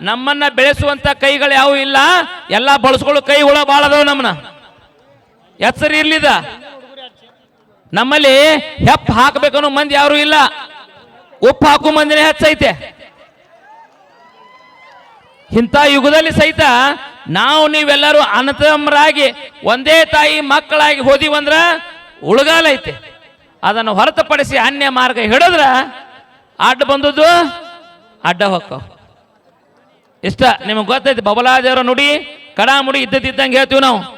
ನಮ್ಮನ್ನ ಬೆಳೆಸುವಂತ ಕೈಗಳು ಯಾವ ಇಲ್ಲ. ಎಲ್ಲ ಬಳಸ್ಕೊಳ್ಳೋ ಕೈಗಳು ಭಾಳ ಅದಾವ ನಮ್ಮನ್ನ ಹೆಸರು ಇರ್ಲಿದ. ನಮ್ಮಲ್ಲಿ ಹೆಪ್ಪ ಹಾಕಬೇಕನ್ನೋ ಮಂದಿ ಯಾರು ಇಲ್ಲ. ಉಪ್ಪು ಹಾಕು ಮಂದಿನೇ ಹೆಚ್ಚೈತೆ. ಇಂಥ ಯುಗದಲ್ಲಿ ಸಹಿತ ನಾವು ನೀವೆಲ್ಲರೂ ಅನತಮರಾಗಿ ಒಂದೇ ತಾಯಿ ಮಕ್ಕಳಾಗಿ ಹೋದಿವಂದ್ರ ಉಳಗಾಲ ಐತೆ. ಅದನ್ನು ಹೊರತುಪಡಿಸಿ ಅನ್ಯ ಮಾರ್ಗ ಹಿಡಿದ್ರ ಅಡ್ಡ ಬಂದದ್ದು ಅಡ್ಡ ಹೊಕ್ಕವ್ ಇಷ್ಟ? ನಿಮಗೆ ಗೊತ್ತೈತಿ ಬಬಲಾದೇವರ ನುಡಿ ಕಡಾಮುಡಿ ಇದ್ದಿದ್ದಂಗೆ ಹೇಳ್ತೀವಿ ನಾವು.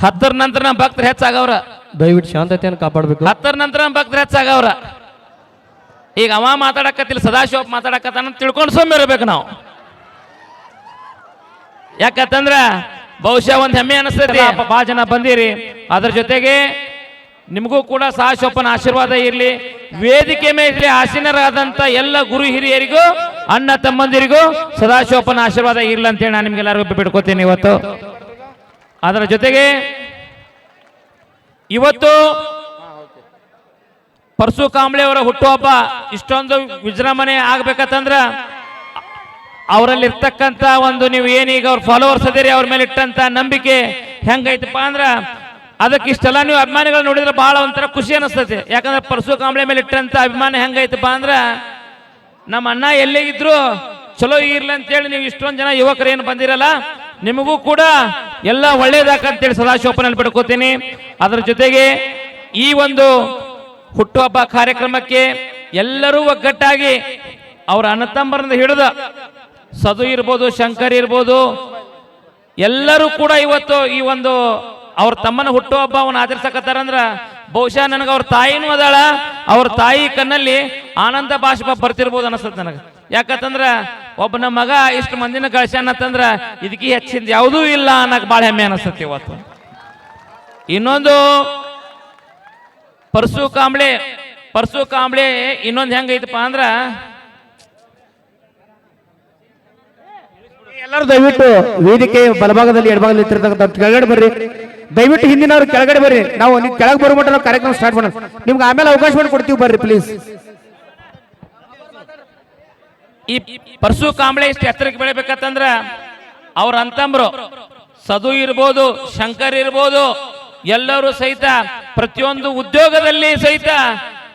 ಹತ್ತರ ನಂತರ ನಮ್ಮ ಭಕ್ತರು ಹೆಚ್ಚಾಗವ್ರ. ದಯವಿಟ್ಟು ಶಾಂತತೆಯನ್ನು ಕಾಪಾಡಬೇಕು. ಹತ್ತರ ನಂತರ ನಮ್ಮ ಭಕ್ತರು ಹೆಚ್ಚಾಗವ್ರ. ಈಗ ಅವ ಮಾತಾಡಕತ್ತಿಲ್ಲ ಸದಾಶಿವಪ್ಪ ಮಾತಾಡಕತ್ತಾನ ತಿಳ್ಕೊಂಡು ಸೊಮ್ಮೆ ಇರಬೇಕು ನಾವು. ಯಾಕಂತಂದ್ರ ಬಹುಶಃ ಒಂದ್ ಹೆಮ್ಮೆ ಅನಿಸ್ತೈತಿ. ಭಾಳ ಜನ ಬಂದಿರಿ. ಅದ್ರ ಜೊತೆಗೆ ನಿಮಗೂ ಕೂಡ ಸಾಹಸೋಪನ ಆಶೀರ್ವಾದ ಇರಲಿ. ವೇದಿಕೆ ಮೇಲೆ ಆಸೀನರಾದಂತ ಎಲ್ಲ ಗುರು ಹಿರಿಯರಿಗೂ, ಅಣ್ಣ ತಮ್ಮಂದಿರಿಗೂ ಸದಾಶಿವಪ್ಪನ ಆಶೀರ್ವಾದ ಇರ್ಲಿ ಅಂತೇಳಿ ನಾನು ನಿಮ್ಗೆಲ್ಲರಿಗೂ ಬಿಟ್ಕೋತೀನಿ ಇವತ್ತು. ಅದರ ಜೊತೆಗೆ ಇವತ್ತು ಪರಶು ಕಾಂಬ್ಳೆ ಅವರ ಹುಟ್ಟುಹಬ್ಬ ಇಷ್ಟೊಂದು ವಿಜೃಂಭಣೆ ಆಗ್ಬೇಕಂತಂದ್ರ ಅವರಲ್ಲಿ ಇರ್ತಕ್ಕಂಥ ಒಂದು ನೀವು ಏನೀಗ ಅವ್ರ ಫಾಲೋವರ್ಸ್ ಅದೇರಿ, ಅವ್ರ ಮೇಲೆ ಇಟ್ಟಂತ ನಂಬಿಕೆ ಹೆಂಗೈತಪ್ಪ ಅಂದ್ರ ಅದಕ್ಕೆ ಇಷ್ಟೆಲ್ಲ ನೀವು ಅಭಿಮಾನಿಗಳು ನೋಡಿದ್ರೆ ಬಹಳ ಒಂಥರ ಖುಷಿ ಅನಿಸ್ತೈತಿ. ಯಾಕಂದ್ರೆ ಪರಸು ಕಾಂಬ್ಳೆ ಮೇಲೆ ಇಟ್ಟಂತ ಅಭಿಮಾನ ಹೆಂಗೈತಪ್ಪ ಅಂದ್ರ ನಮ್ಮ ಅಣ್ಣ ಎಲ್ಲೇ ಇದ್ರು ಚಲೋ ಇರ್ಲಿ ಅಂತೇಳಿ ನೀವು ಇಷ್ಟೊಂದು ಜನ ಯುವಕರು ಏನು ಬಂದಿರಲ್ಲ, ನಿಮಗೂ ಕೂಡ ಎಲ್ಲ ಒಳ್ಳೇದಾಕಂತೇಳಿ ಸದಾಶಿವಪ್ಪನಲ್ಲಿ ಪಡ್ಕೋತೀನಿ ಅದರ ಜೊತೆಗೆ ಈ ಒಂದು ಹುಟ್ಟುಹಬ್ಬ ಕಾರ್ಯಕ್ರಮಕ್ಕೆ ಎಲ್ಲರೂ ಒಗ್ಗಟ್ಟಾಗಿ ಅವರ ಅಣ್ಣತಮ್ಮರಿಂದ ಹಿಡಿದ ಸದು ಇರ್ಬೋದು, ಶಂಕರ್ ಇರ್ಬೋದು, ಎಲ್ಲರೂ ಕೂಡ ಇವತ್ತು ಈ ಒಂದು ಅವ್ರ ತಮ್ಮನ ಹುಟ್ಟುಹಬ್ಬವನ್ನು ಆಚರಿಸಕತ್ತಾರಂದ್ರ ಬಹುಶಃ ನನಗೆ ಅವ್ರ ತಾಯಿನೂ ಅದಾಳ, ಅವ್ರ ತಾಯಿ ಕಣ್ಣಲ್ಲಿ ಆನಂದ ಭಾಷಪ ಬರ್ತಿರ್ಬೋದು ಅನಿಸ್ತದೆ ನನಗೆ. ಯಾಕಂತಂದ್ರ ಒಬ್ಬ ನಮ್ಮ ಮಗ ಇಷ್ಟು ಮಂದಿನ ಗಳಿಸ್ಯಾನಂತಂದ್ರ ಇದಕ್ಕೆ ಹೆಚ್ಚಿಂದ ಯಾವುದೂ ಇಲ್ಲ ಅನ್ನಕ್ ಭಾಳ ಹೆಮ್ಮೆ ಅನಿಸ್ತತಿ ಇವತ್ತು. ಇನ್ನೊಂದು ಪರಸು ಕಾಂಬ್ಳೆ ಪರಸು ಕಾಂಬ್ಳೆ ಇನ್ನೊಂದು ಹೆಂಗೈತಪ್ಪ ಅಂದ್ರ ಎಲ್ಲರೂ ದಯವಿಟ್ಟು ವೇದಿಕೆ ಬಲಭಾಗದಲ್ಲಿ ಎಡಭಾಗದಲ್ಲಿ ನಿಂತಿರ್ತಕ್ಕಂಥ ಕೆಳಗಡೆ ಬರ್ರಿ. ದಯವಿಟ್ಟು ಹಿಂದಿನವ್ರು ಕೆಳಗಡೆ ಬರ್ರಿ. ನಾವು ನೀವು ಕೆಳಗೆ ಬರೋ ಮಟ್ಟ ನಾವು ಕಾರ್ಯಕ್ರಮ ಸ್ಟಾರ್ಟ್ ಮಾಡೋಣ. ನಿಮ್ಗೆ ಆಮೇಲೆ ಅವಕಾಶ ಮಾಡಿ ಕೊಡ್ತೀವಿ ಬರ್ರಿ ಪ್ಲೀಸ್ ಈ ಪರಶು ಕಾಂಬಳೆ ಇಷ್ಟು ಎತ್ತರಕ್ಕೆ ಬೆಳಿಬೇಕಂತಂದ್ರ ಅವ್ರ ಅಂತಂಬ್ರು ಸದು ಇರ್ಬೋದು, ಶಂಕರ್ ಇರ್ಬೋದು, ಎಲ್ಲರೂ ಸಹಿತ, ಪ್ರತಿಯೊಂದು ಉದ್ಯೋಗದಲ್ಲಿ ಸಹಿತ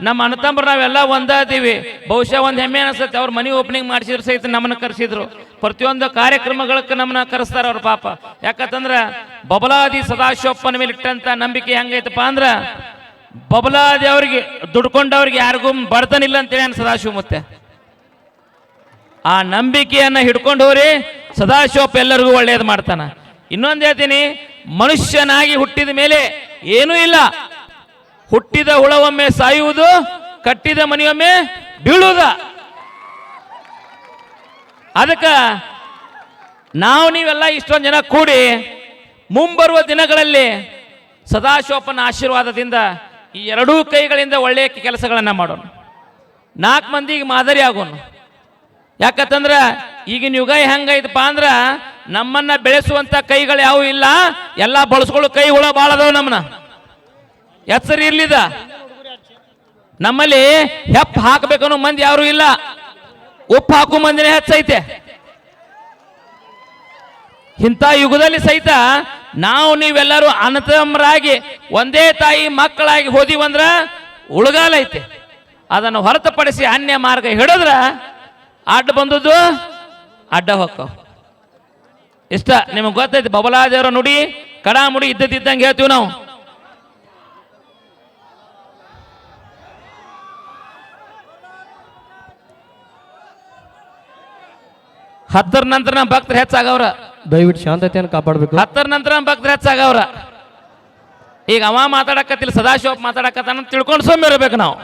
ನಮ್ಮ ಅಣ್ಣತಂಬ್ರು ನಾವೆಲ್ಲ ಒಂದಾದೀವಿ. ಬಹುಶಃ ಒಂದು ಹೆಮ್ಮೆ ಅನಿಸುತ್ತೆ. ಅವ್ರ ಮನೆ ಓಪನಿಂಗ್ ಮಾಡಿಸಿದ್ರು ಸಹಿತ ನಮ್ಮನ್ನ ಕರೆಸಿದ್ರು. ಪ್ರತಿಯೊಂದು ಕಾರ್ಯಕ್ರಮಗಳಕ್ಕೆ ನಮ್ಮನ್ನ ಕರೆಸ್ತಾರ ಅವ್ರ ಪಾಪ. ಯಾಕಂತಂದ್ರ ಬಬಲಾದಿ ಸದಾಶಿವಪ್ಪನ ಮೇಲೆ ಇಟ್ಟಂತ ನಂಬಿಕೆ ಹೆಂಗೈತಪ್ಪ ಅಂದ್ರ ಬಬಲಾದಿ ಅವ್ರಿಗೆ ದುಡ್ಕೊಂಡವ್ರಿಗೆ ಯಾರಿಗೂ ಬಡತನಿಲ್ಲ ಅಂತೇಳಿ ಸದಾಶಿವ ಮತ್ತೆ ಆ ನಂಬಿಕೆಯನ್ನ ಹಿಡ್ಕೊಂಡು ಹೋರಿ ಸದಾಶಿವಪ್ಪ ಎಲ್ಲರಿಗೂ ಒಳ್ಳೇದು ಮಾಡ್ತಾನ. ಇನ್ನೊಂದು ಹೇಳ್ತೀನಿ, ಮನುಷ್ಯನಾಗಿ ಹುಟ್ಟಿದ ಮೇಲೆ ಏನೂ ಇಲ್ಲ. ಹುಟ್ಟಿದ ಹುಳವೊಮ್ಮೆ ಸಾಯುವುದು, ಕಟ್ಟಿದ ಮನೆಯೊಮ್ಮೆ ಬೀಳುವುದ. ಅದಕ್ಕ ನಾವು ನೀವೆಲ್ಲ ಇಷ್ಟೊಂದು ಜನ ಕೂಡಿ ಮುಂಬರುವ ದಿನಗಳಲ್ಲಿ ಸದಾಶಿವಪ್ಪನ ಆಶೀರ್ವಾದದಿಂದ ಈ ಎರಡೂ ಕೈಗಳಿಂದ ಒಳ್ಳೆಯ ಕೆಲಸಗಳನ್ನ ಮಾಡೋಣ. ನಾಲ್ಕು ಮಂದಿಗೆ ಮಾದರಿ ಆಗೋಣ. ಯಾಕಂತಂದ್ರ ಈಗಿನ ಯುಗ ಹೆಂಗೈತಪ್ಪ ಅಂದ್ರೆ ನಮ್ಮನ್ನ ಬೆಳೆಸುವಂತ ಕೈಗಳು ಯಾವ ಇಲ್ಲ, ಎಲ್ಲ ಬಳಸ್ಕೊಳ್ಳೋ ಕೈಗಳು ಭಾಳ ಅದಾವ ನಮ್ಮನ್ನ ಹೆಸರು ಇರ್ಲಿದ. ನಮ್ಮಲ್ಲಿ ಹೆಪ್ಪ ಹಾಕಬೇಕನ್ನೋ ಮಂದಿ ಯಾರು ಇಲ್ಲ. ಉಪ್ಪು ಹಾಕು ಮಂದಿನೇ ಹೆಚ್ಚೈತೆ. ಇಂಥ ಯುಗದಲ್ಲಿ ಸಹಿತ ನಾವು ನೀವೆಲ್ಲರೂ ಅನತಮರಾಗಿ ಒಂದೇ ತಾಯಿ ಮಕ್ಕಳಾಗಿ ಹೋದಿವಂದ್ರ ಉಳಗಾಲ ಐತೆ. ಅದನ್ನು ಹೊರತುಪಡಿಸಿ ಅನ್ಯ ಮಾರ್ಗ ಹಿಡಿದ್ರ ಅಡ್ಡ ಬಂದದ್ದು ಅಡ್ಡ ಹೊಕ್ಕವ್ ಇಷ್ಟ, ನಿಮಗೆ ಗೊತ್ತೈತಿ, ಬಬಲಾದೇವರ ನುಡಿ, ಕಡಾಮುಡಿ ಇದ್ದಂಗೆ ಹೇಳ್ತೀವಿ ನಾವು. ಹತ್ತರ ನಂತರ ನಮ್ಮ ಭಕ್ತರು ಹೆಚ್ಚಾಗವ್ರ. ದಯವಿಟ್ಟು ಶಾಂತತೆಯನ್ನು ಕಾಪಾಡಬೇಕು. ಹತ್ತರ ನಂತರ ನಮ್ಮ ಭಕ್ತರು ಹೆಚ್ಚಾಗವ್ರ. ಈಗ ಅವ ಮಾತಾಡಕತ್ತಿಲ್ಲ ಸದಾಶಿವ ಮಾತಾಡಕತ್ತಾನ ತಿಳ್ಕೊಂಡು ಸೌಮ್ಯ ಇರಬೇಕು ನಾವು.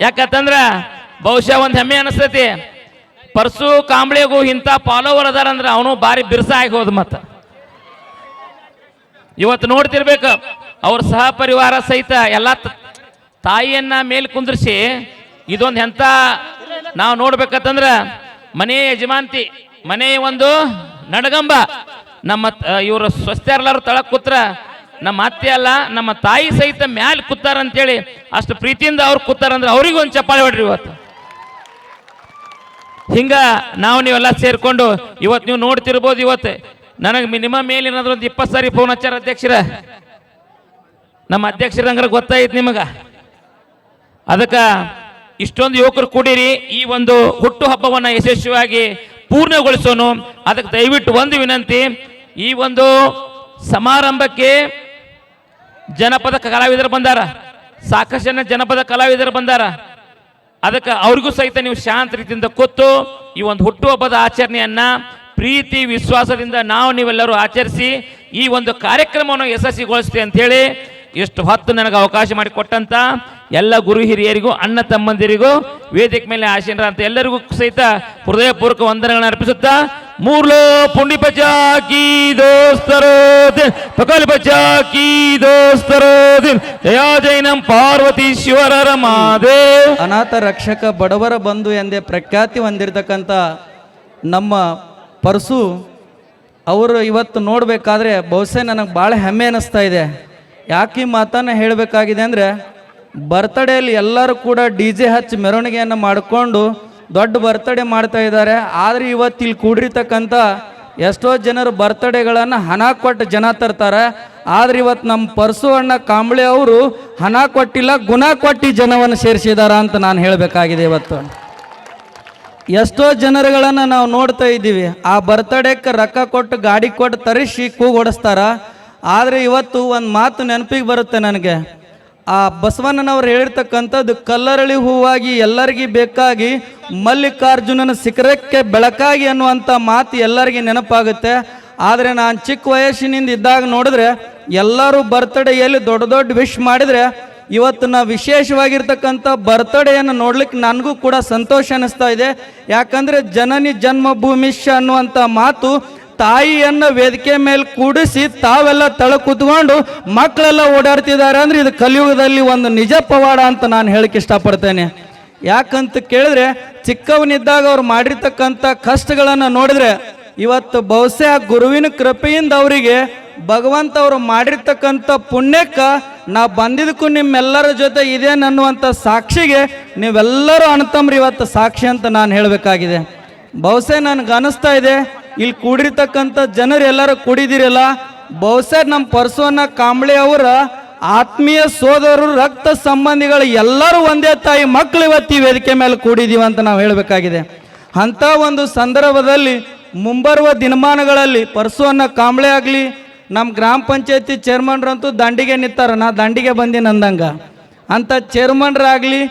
ಯಾಕಂತಂದ್ರ ಬಹುಶಃ ಒಂದು ಹೆಮ್ಮೆ ಅನಿಸ್ತೈತಿ. ಪರ್ಸು ಕಾಂಬ್ಳೆಗೂ ಇಂಥ ಫಾಲೋವರ್ ಅದಾರಂದ್ರ ಅವನು ಭಾರಿ ಬಿರ್ಸ ಆಗಿ ಹೋದ ಮತ್ತ. ಇವತ್ತು ನೋಡ್ತಿರ್ಬೇಕು ಅವ್ರ ಸಹ ಪರಿವಾರ ಸಹಿತ ಎಲ್ಲ ತಾಯಿಯನ್ನ ಮೇಲೆ ಕುಂದ್ರಿಸಿ ಇದೊಂದು ಎಂತ ನಾವು ನೋಡ್ಬೇಕಂತಂದ್ರ ಮನೆ ಯಜಮಾಂತಿ ಮನೆ ಒಂದು ನಡಗಂಬ, ನಮ್ಮ ಇವರು ಸ್ವಸ್ಥ್ಯಾರಲ್ಲರು ತಳ ಕೂತ್ರ, ನಮ್ಮ ಅತ್ತೆ ಅಲ್ಲ, ನಮ್ಮ ತಾಯಿ ಸಹಿತ ಮ್ಯಾಲೆ ಕೂತಾರ ಅಂತೇಳಿ ಅಷ್ಟು ಪ್ರೀತಿಯಿಂದ ಅವ್ರು ಕೂತಾರಂದ್ರೆ ಅವ್ರಿಗೂ ಒಂದು ಚಪ್ಪಾಳೆ ಹೊಡ್ರಿ ಇವತ್ತು. ಹಿಂಗ ನಾವು ನೀವೆಲ್ಲ ಸೇರ್ಕೊಂಡು ಇವತ್ತು ನೀವು ನೋಡ್ತಿರ್ಬೋದು ಇವತ್ತು. ನನಗೆ ಮಿನಿಮಮ್ ಏನಿರೋದು ಒಂದು ಇಪ್ಪತ್ತು ಸಾರಿ ಫೋನ್ ಹಚ್ಚಾರ ಅಧ್ಯಕ್ಷರ. ನಮ್ಮ ಅಧ್ಯಕ್ಷರಂಗ್ರೆ ಗೊತ್ತಾಯ್ತು ನಿಮಗೆ. ಅದಕ್ಕೆ ಇಷ್ಟೊಂದು ಯುವಕರು ಕೂಡಿರಿ, ಈ ಒಂದು ಹುಟ್ಟು ಹಬ್ಬವನ್ನು ಯಶಸ್ವಿಯಾಗಿ ಪೂರ್ಣಗೊಳಿಸೋನು. ಅದಕ್ಕೆ ದಯವಿಟ್ಟು ಒಂದು ವಿನಂತಿ, ಈ ಒಂದು ಸಮಾರಂಭಕ್ಕೆ ಜನಪದ ಕಲಾವಿದರು ಬಂದಾರ. ಸಾಕಷ್ಟು ಜನ ಜನಪದ ಕಲಾವಿದರು ಬಂದಾರ. ಅದಕ್ಕೆ ಅವ್ರಿಗೂ ಸಹಿತ ನೀವು ಶಾಂತ ರೀತಿಯಿಂದ ಕೊತ್ತು ಈ ಒಂದು ಹುಟ್ಟುಹಬ್ಬದ ಆಚರಣೆಯನ್ನ ಪ್ರೀತಿ, ವಿಶ್ವಾಸದಿಂದ ನಾವು ನೀವೆಲ್ಲರೂ ಆಚರಿಸಿ ಈ ಒಂದು ಕಾರ್ಯಕ್ರಮವನ್ನು ಯಶಸ್ವಿಗೊಳಿಸ್ತೀವಿ ಅಂತ ಹೇಳಿ ಎಷ್ಟು ಹೊತ್ತು ನನಗೆ ಅವಕಾಶ ಮಾಡಿಕೊಟ್ಟಂತ ಎಲ್ಲ ಗುರು ಹಿರಿಯರಿಗೂ, ಅಣ್ಣ ತಮ್ಮಂದಿರಿಗೂ, ವೇದಿಕೆ ಮೇಲೆ ಆಶೀನರ ಎಲ್ಲರಿಗೂ ಸಹಿತ ಹೃದಯಪೂರ್ವಕ ವಂದನೆಗಳನ್ನು ಅರ್ಪಿಸುತ್ತಾ, ಮೂರ್ಲೋ ಪುಂಡಿ ಪಚಾಕಿ ದೋಸ್ತರೋ ದಿನ್ ಪಕಲ್ ಬಚಾಕಿ ದೋಸ್ತರೋ, ಜಯಾ ಜೈನಂ ಪಾರ್ವತಿ ಶಿವರರ ಮಾದೇವ್ ಅನಾಥ ರಕ್ಷಕ ಬಡವರ ಬಂಧು ಎಂದೇ ಪ್ರಖ್ಯಾತಿ ಹೊಂದಿರತಕ್ಕಂಥ ನಮ್ಮ ಪರಸು, ಅವರು ಇವತ್ತು ನೋಡಬೇಕಾದ್ರೆ ಬಹುಶಃ ನನಗೆ ಭಾಳ ಹೆಮ್ಮೆ ಅನ್ನಿಸ್ತಾ ಇದೆ. ಯಾಕೆ ಈ ಮಾತನ್ನು ಹೇಳಬೇಕಾಗಿದೆ ಅಂದರೆ ಬರ್ತಡೇಲಿ ಎಲ್ಲರೂ ಕೂಡ ಡಿ ಜೆ ಹಚ್ಚಿ ಮೆರವಣಿಗೆಯನ್ನು ಮಾಡಿಕೊಂಡು ದೊಡ್ಡ ಬರ್ತಡೇ ಮಾಡ್ತಾ ಇದ್ದಾರೆ. ಆದರೆ ಇವತ್ತು ಇಲ್ಲಿ ಕೂಡಿರ್ತಕ್ಕಂಥ ಎಷ್ಟೋ ಜನರು ಬರ್ತಡೇಗಳನ್ನು ಹಣ ಕೊಟ್ಟು ಜನ ತರ್ತಾರೆ. ಆದ್ರೆ ಇವತ್ತು ನಮ್ಮ ಪರಸು ಅಣ್ಣ ಕಾಂಬಳೆ ಅವರು ಹಣ ಕೊಟ್ಟಿಲ್ಲ, ಗುಣ ಕೊಟ್ಟು ಜನವನ್ನು ಸೇರಿಸಿದಾರ ಅಂತ ನಾನು ಹೇಳಬೇಕಾಗಿದೆ ಇವತ್ತು. ಎಷ್ಟೋ ಜನರುಗಳನ್ನು ನಾವು ನೋಡ್ತಾ ಇದ್ದೀವಿ. ಆ ಬರ್ತಡೇಕ್ಕೆ ರೊಕ್ಕ ಕೊಟ್ಟು ಗಾಡಿ ಕೊಟ್ಟು ತರಿಸಿ ಕೂಗೊಡಿಸ್ತಾರ ಆದರೆ ಇವತ್ತು ಒಂದು ಮಾತು ನೆನಪಿಗೆ ಬರುತ್ತೆ ನನಗೆ. ಆ ಬಸವಣ್ಣನವ್ರು ಹೇಳಿರ್ತಕ್ಕಂಥದ್ದು ಕಲ್ಲರಳಿ ಹೂವಾಗಿ ಎಲ್ಲರಿಗೂ ಬೇಕಾಗಿ ಮಲ್ಲಿಕಾರ್ಜುನನ ಶಿಖರಕ್ಕೆ ಬೆಳಕಾಗಿ ಅನ್ನುವಂಥ ಮಾತು ಎಲ್ಲರಿಗೆ ನೆನಪಾಗುತ್ತೆ. ಆದರೆ ನಾನು ಚಿಕ್ಕ ವಯಸ್ಸಿನಿಂದ ಇದ್ದಾಗ ನೋಡಿದ್ರೆ ಎಲ್ಲರೂ ಬರ್ತಡೇಯಲ್ಲಿ ದೊಡ್ಡ ದೊಡ್ಡ ವಿಶ್ ಮಾಡಿದರೆ ಇವತ್ತು ನಾವು ವಿಶೇಷವಾಗಿರ್ತಕ್ಕಂಥ ಬರ್ತಡೇಯನ್ನು ನೋಡ್ಲಿಕ್ಕೆ ನನಗೂ ಕೂಡ ಸಂತೋಷ ಅನ್ನಿಸ್ತಾ ಇದೆ. ಯಾಕಂದರೆ ಜನನಿ ಜನ್ಮಭೂಮಿಷ್ಯ ಅನ್ನುವಂಥ ಮಾತು ತಾಯಿಯನ್ನು ವೇದಿಕೆ ಮೇಲೆ ಕೂಡಿಸಿ ತಾವೆಲ್ಲ ತಳ ಕೂತ್ಕೊಂಡು ಮಕ್ಕಳೆಲ್ಲ ಓಡಾಡ್ತಿದ್ದಾರೆ ಅಂದ್ರೆ ಇದು ಕಲಿಯುಗದಲ್ಲಿ ಒಂದು ನಿಜ ಪವಾಡ ಅಂತ ನಾನು ಹೇಳಕ್ಕೆ ಇಷ್ಟಪಡ್ತೇನೆ. ಯಾಕಂತ ಕೇಳಿದ್ರೆ ಚಿಕ್ಕವನಿದ್ದಾಗ ಅವ್ರು ಮಾಡಿರ್ತಕ್ಕಂಥ ಕಷ್ಟಗಳನ್ನು ನೋಡಿದ್ರೆ ಇವತ್ತು ಬಹುಶಃ ಗುರುವಿನ ಕೃಪೆಯಿಂದ ಅವರಿಗೆ ಭಗವಂತ ಅವರು ಮಾಡಿರ್ತಕ್ಕಂಥ ಪುಣ್ಯಕ್ಕೆ ನಾ ಬಂದಿದ್ದಕ್ಕೂ ನಿಮ್ಮೆಲ್ಲರ ಜೊತೆ ಇದೆ ಅನ್ನುವಂಥ ಸಾಕ್ಷಿಗೆ ನೀವೆಲ್ಲರೂ ಅಣ್ತಮ್ರಿ ಇವತ್ತು ಸಾಕ್ಷಿ ಅಂತ ನಾನು ಹೇಳಬೇಕಾಗಿದೆ. ಬಹುಶಃ ನನಗೆ ಅನಿಸ್ತಾ ಇದೆ ಇಲ್ಲಿ ಕೂಡಿರ್ತಕ್ಕಂಥ ಜನರು ಎಲ್ಲರೂ ಕೂಡಿದಿರಲ್ಲ? ಬಹುಶಃ ನಮ್ಮ ಪರಸೋನ ಕಾಂಬಳೆ ಅವರ ಆತ್ಮೀಯ ಸೋದರರು, ರಕ್ತ ಸಂಬಂಧಿಗಳು ಎಲ್ಲರೂ ಒಂದೇ ತಾಯಿ ಮಕ್ಕಳು ಇವತ್ತು ಈ ವೇದಿಕೆ ಮೇಲೆ ಕೂಡಿದೀವಿ ಅಂತ ನಾವು ಹೇಳಬೇಕಾಗಿದೆ. ಅಂಥ ಒಂದು ಸಂದರ್ಭದಲ್ಲಿ ಮುಂಬರುವ ದಿನಮಾನಗಳಲ್ಲಿ ಪರಸುವನ್ನ ಕಾಂಬಳೆ ಆಗಲಿ ನಮ್ಮ ಗ್ರಾಮ ಪಂಚಾಯತಿ ಚೇರ್ಮನ್ರಂತೂ ದಂಡಿಗೆ ನಿಂತಾರ, ನಾ ದಂಡಿಗೆ ಬಂದೀನಿ ಅಂದಂಗ ಅಂಥ ಚೇರ್ಮನ್ರಾಗಲಿ,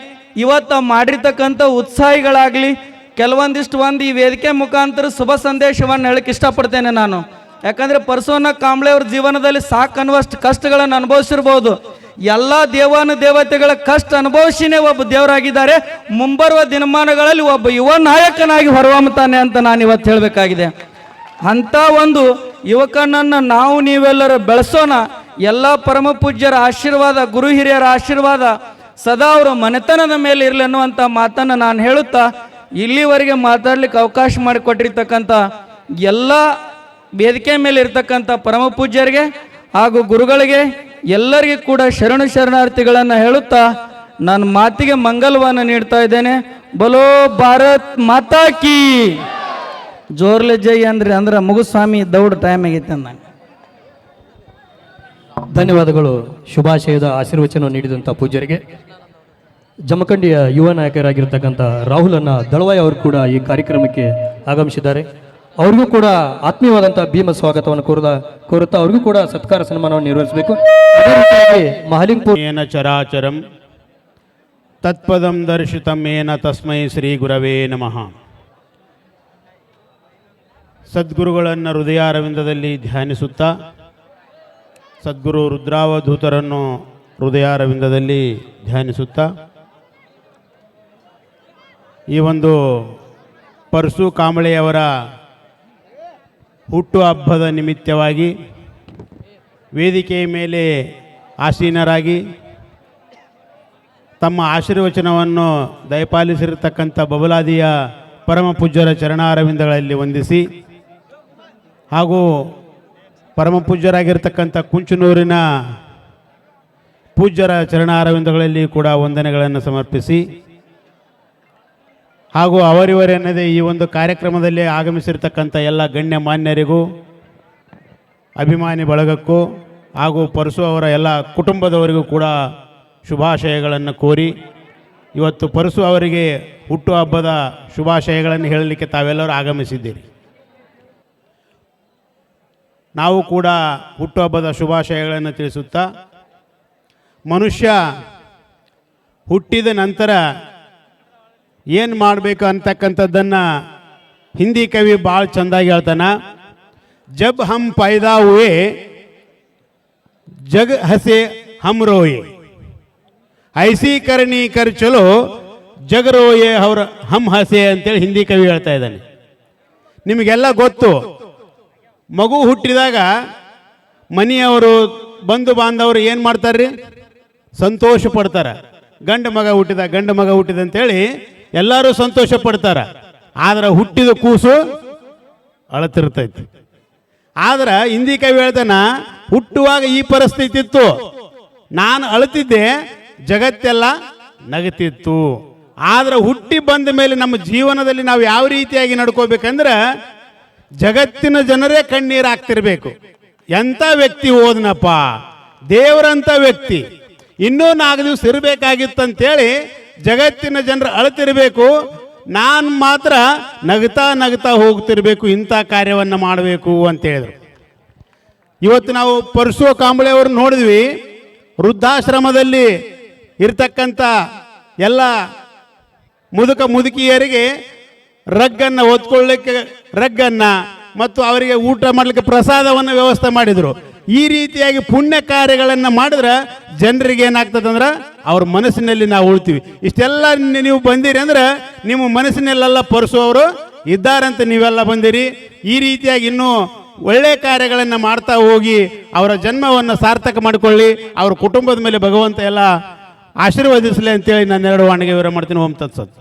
ಇವತ್ತು ಮಾಡಿರ್ತಕ್ಕಂಥ ಉತ್ಸಾಹಿಗಳಾಗಲಿ ಕೆಲವೊಂದಿಷ್ಟು ಒಂದು ಈ ವೇದಿಕೆ ಮುಖಾಂತರ ಶುಭ ಸಂದೇಶವನ್ನು ಹೇಳಕ್ಕೆ ಇಷ್ಟಪಡ್ತೇನೆ ನಾನು. ಯಾಕಂದ್ರೆ ಪರಸೋನ ಕಾಂಬಳೆ ಅವ್ರ ಜೀವನದಲ್ಲಿ ಸಾಕನ್ನುವಷ್ಟು ಕಷ್ಟಗಳನ್ನು ಅನುಭವಿಸಿರ್ಬೋದು. ಎಲ್ಲ ದೇವಾನು ದೇವತೆಗಳ ಕಷ್ಟ ಅನುಭವಿಸಿನೇ ಒಬ್ಬ ದೇವರಾಗಿದ್ದಾರೆ. ಮುಂಬರುವ ದಿನಮಾನಗಳಲ್ಲಿ ಒಬ್ಬ ಯುವ ನಾಯಕನಾಗಿ ಹೊರಹೊಮ್ಮತಾನೆ ಅಂತ ನಾನು ಇವತ್ತು ಹೇಳಬೇಕಾಗಿದೆ. ಅಂಥ ಒಂದು ಯುವಕನನ್ನು ನಾವು ನೀವೆಲ್ಲರೂ ಬೆಳೆಸೋಣ. ಎಲ್ಲ ಪರಮ ಪೂಜ್ಯರ ಆಶೀರ್ವಾದ, ಗುರು ಹಿರಿಯರ ಆಶೀರ್ವಾದ ಸದಾ ಅವರ ಮನೆತನದ ಮೇಲೆ ಇರಲಿ ಅನ್ನುವಂಥ ಮಾತನ್ನು ನಾನು ಹೇಳುತ್ತಾ ಇಲ್ಲಿವರೆಗೆ ಮಾತಾಡ್ಲಿಕ್ಕೆ ಅವಕಾಶ ಮಾಡಿಕೊಟ್ಟಿರ್ತಕ್ಕಂಥ ಎಲ್ಲ ವೇದಿಕೆ ಮೇಲೆ ಇರ್ತಕ್ಕಂಥ ಪರಮ ಪೂಜ್ಯರಿಗೆ ಹಾಗೂ ಗುರುಗಳಿಗೆ ಎಲ್ಲರಿಗೂ ಕೂಡ ಶರಣು ಶರಣಾರ್ಥಿಗಳನ್ನು ಹೇಳುತ್ತಾ ನನ್ನ ಮಾತಿಗೆ ಮಂಗಲವನ್ನು ನೀಡ್ತಾ ಇದ್ದೇನೆ. ಬಲೋ ಭಾರತ್ ಮಾತಾ ಕೀ. ಜೋರ್ಲೆ ಜೈ ಅಂದ್ರೆ ಅಂದ್ರೆ ಮುಗುಸ್ವಾಮಿ ದೌಡ್ ಟೈಮ್ ಆಗೈತೆ ಅಂದಂಗೆ. ಧನ್ಯವಾದಗಳು. ಶುಭಾಶಯದ ಆಶೀರ್ವಚನ ನೀಡಿದಂಥ ಪೂಜ್ಯರಿಗೆ. ಜಮಖಂಡಿಯ ಯುವ ನಾಯಕರಾಗಿರ್ತಕ್ಕಂಥ ರಾಹುಲನ್ನು ದಳವಾಯ್ ಅವರು ಕೂಡ ಈ ಕಾರ್ಯಕ್ರಮಕ್ಕೆ ಆಗಮಿಸಿದ್ದಾರೆ. ಅವ್ರಿಗೂ ಕೂಡ ಆತ್ಮೀಯವಾದಂಥ ಭೀಮ ಸ್ವಾಗತವನ್ನು ಕೋರದ, ಕೋರುತ್ತಾ ಅವ್ರಿಗೂ ಕೂಡ ಸತ್ಕಾರ ಸನ್ಮಾನವನ್ನು ನಿರ್ವಹಿಸಬೇಕು. ಅದೇ ರೀತಿಯಾಗಿ ಏನ ಚರಾಚರಂ ತತ್ಪದಂ ದರ್ಶಿತಂ ಏನ ತಸ್ಮೈ ಶ್ರೀ ಗುರವೇ ನಮಃ. ಸದ್ಗುರುಗಳನ್ನು ಹೃದಯಾರವಿಂದದಲ್ಲಿ ಧ್ಯಾನಿಸುತ್ತಾ, ಸದ್ಗುರು ರುದ್ರಾವಧೂತರನ್ನು ಹೃದಯಾರವಿಂದದಲ್ಲಿ ಧ್ಯಾನಿಸುತ್ತಾ ಈ ಒಂದು ಪರಸು ಕಾಂಬಳೆಯವರ ಹುಟ್ಟು ಹಬ್ಬದ ನಿಮಿತ್ತವಾಗಿ ವೇದಿಕೆಯ ಮೇಲೆ ಆಸೀನರಾಗಿ ತಮ್ಮ ಆಶೀರ್ವಚನವನ್ನು ದಯಪಾಲಿಸಿರತಕ್ಕಂಥ ಬಬಲಾದಿಯ ಪರಮ ಪೂಜ್ಯರ ಚರಣಾರವಿಂದಗಳಲ್ಲಿ ವಂದಿಸಿ ಹಾಗೂ ಪರಮ ಪೂಜ್ಯರಾಗಿರ್ತಕ್ಕಂಥ ಕುಂಚನೂರಿನ ಪೂಜ್ಯರ ಚರಣಾರವಿಂದಗಳಲ್ಲಿ ಕೂಡ ವಂದನೆಗಳನ್ನು ಸಮರ್ಪಿಸಿ ಹಾಗೂ ಅವರಿವರೆನ್ನದೇ ಈ ಒಂದು ಕಾರ್ಯಕ್ರಮದಲ್ಲಿ ಆಗಮಿಸಿರ್ತಕ್ಕಂಥ ಎಲ್ಲ ಗಣ್ಯ ಮಾನ್ಯರಿಗೂ, ಅಭಿಮಾನಿ ಬಳಗಕ್ಕೂ ಹಾಗೂ ಪರಸು ಅವರ ಎಲ್ಲ ಕುಟುಂಬದವರಿಗೂ ಕೂಡ ಶುಭಾಶಯಗಳನ್ನು ಕೋರಿ, ಇವತ್ತು ಪರಸು ಅವರಿಗೆ ಹುಟ್ಟುಹಬ್ಬದ ಶುಭಾಶಯಗಳನ್ನು ಹೇಳಲಿಕ್ಕೆ ತಾವೆಲ್ಲರೂ ಆಗಮಿಸಿದ್ದೀರಿ. ನಾವು ಕೂಡ ಹುಟ್ಟುಹಬ್ಬದ ಶುಭಾಶಯಗಳನ್ನು ತಿಳಿಸುತ್ತಾ, ಮನುಷ್ಯ ಹುಟ್ಟಿದ ನಂತರ ಏನು ಮಾಡಬೇಕು ಅಂತಕ್ಕಂಥದ್ದನ್ನು ಹಿಂದಿ ಕವಿ ಭಾಳ ಚಂದಾಗಿ ಹೇಳ್ತಾನೆ. ಜಬ್ ಹಮ್ ಪೈದಾ ಹುವೆ ಜಗ್ ಹಸೆ ಹಮ್ ರೋಯೆ. ಐಸಿ ಕರ್ಣಿ ಕರ್ ಚಲೋ, ಜಗ್ ರೋಯೆ ಅವ್ರ ಹಮ್ ಹಸೆ ಅಂತೇಳಿ ಹಿಂದಿ ಕವಿ ಹೇಳ್ತಾ ಇದ್ದಾನೆ. ನಿಮಗೆಲ್ಲ ಗೊತ್ತು, ಮಗು ಹುಟ್ಟಿದಾಗ ಮನೆಯವರು, ಬಂಧು ಬಾಂಧವರು ಏನು ಮಾಡ್ತಾರ್ರಿ? ಸಂತೋಷ ಪಡ್ತಾರೆ. ಗಂಡು ಮಗ ಹುಟ್ಟಿದ, ಗಂಡು ಮಗ ಹುಟ್ಟಿದ ಅಂತೇಳಿ ಎಲ್ಲರೂ ಸಂತೋಷ ಪಡ್ತಾರ. ಆದ್ರೆ ಹುಟ್ಟಿದ ಕೂಸು ಅಳತಿರ್ತೈತಿ. ಆದ್ರೆ ಹಿಂದಿ ಕವಿ ಹೇಳ್ತಾನ ಹುಟ್ಟುವಾಗ ಈ ಪರಿಸ್ಥಿತಿ ಇತ್ತು. ನಾನು ಅಳತಿದ್ದೆ, ಜಗತ್ತೆಲ್ಲ ನಗತಿತ್ತು. ಆದ್ರೆ ಹುಟ್ಟಿ ಬಂದ ಮೇಲೆ ನಮ್ಮ ಜೀವನದಲ್ಲಿ ನಾವು ಯಾವ ರೀತಿಯಾಗಿ ನಡ್ಕೋಬೇಕಂದ್ರೆ ಜಗತ್ತಿನ ಜನರೇ ಕಣ್ಣೀರು ಹಾಕ್ತಿರ್ಬೇಕು. ಎಂಥ ವ್ಯಕ್ತಿ ಹೋದ್ನಪ್ಪ ದೇವರಂಥ ವ್ಯಕ್ತಿ. ಇನ್ನೂ ನಾಲ್ಕು ದಿವಸ ಇರಬೇಕಾಗಿತ್ತಂತೇಳಿ ಜಗತ್ತಿನ ಜನರು ಅಳತಿರಬೇಕು, ನಾನು ಮಾತ್ರ ನಗ್ತಾ ನಗ್ತಾ ಹೋಗ್ತಿರಬೇಕು, ಇಂಥ ಕಾರ್ಯವನ್ನು ಮಾಡಬೇಕು ಅಂತ ಹೇಳಿದರು. ಇವತ್ತು ನಾವು ಪರಶು ಕಾಂಬಳೆ ಅವರು ನೋಡಿದ್ವಿ. ವೃದ್ಧಾಶ್ರಮದಲ್ಲಿ ಇರ್ತಕ್ಕಂಥ ಎಲ್ಲ ಮುದುಕ ಮುದುಕಿಯರಿಗೆ ರಗ್ಗನ್ನು ಹೊತ್ಕೊಳ್ಳಿಕ್ಕೆ ರಗ್ಗನ್ನು ಮತ್ತು ಅವರಿಗೆ ಊಟ ಮಾಡಲಿಕ್ಕೆ ಪ್ರಸಾದವನ್ನು ವ್ಯವಸ್ಥೆ ಮಾಡಿದರು. ಈ ರೀತಿಯಾಗಿ ಪುಣ್ಯ ಕಾರ್ಯಗಳನ್ನು ಮಾಡಿದ್ರೆ ಜನರಿಗೆ ಏನಾಗ್ತದೆ ಅಂದ್ರೆ ಅವ್ರ ಮನಸ್ಸಿನಲ್ಲಿ ನಾವು ಉಳ್ತೀವಿ. ಇಷ್ಟೆಲ್ಲ ನೀವು ಬಂದಿರಿ ಅಂದ್ರೆ ನಿಮ್ಮ ಮನಸ್ಸಿನಲ್ಲೆಲ್ಲ ಪರಸುವವರು ಇದ್ದಾರಂತ ನೀವೆಲ್ಲ ಬಂದಿರಿ. ಈ ರೀತಿಯಾಗಿ ಇನ್ನೂ ಒಳ್ಳೆ ಕಾರ್ಯಗಳನ್ನು ಮಾಡ್ತಾ ಹೋಗಿ ಅವರ ಜನ್ಮವನ್ನು ಸಾರ್ಥಕ ಮಾಡಿಕೊಳ್ಳಿ, ಅವರ ಕುಟುಂಬದ ಮೇಲೆ ಭಗವಂತ ಎಲ್ಲ ಆಶೀರ್ವದಿಸಲಿ ಅಂತೇಳಿ ನಾನು ಎರಡು ವಾಣಿಗೆ ವಿವರ ಮಾಡ್ತೀನಿ. ಓಂ ತತ್ಸತ್.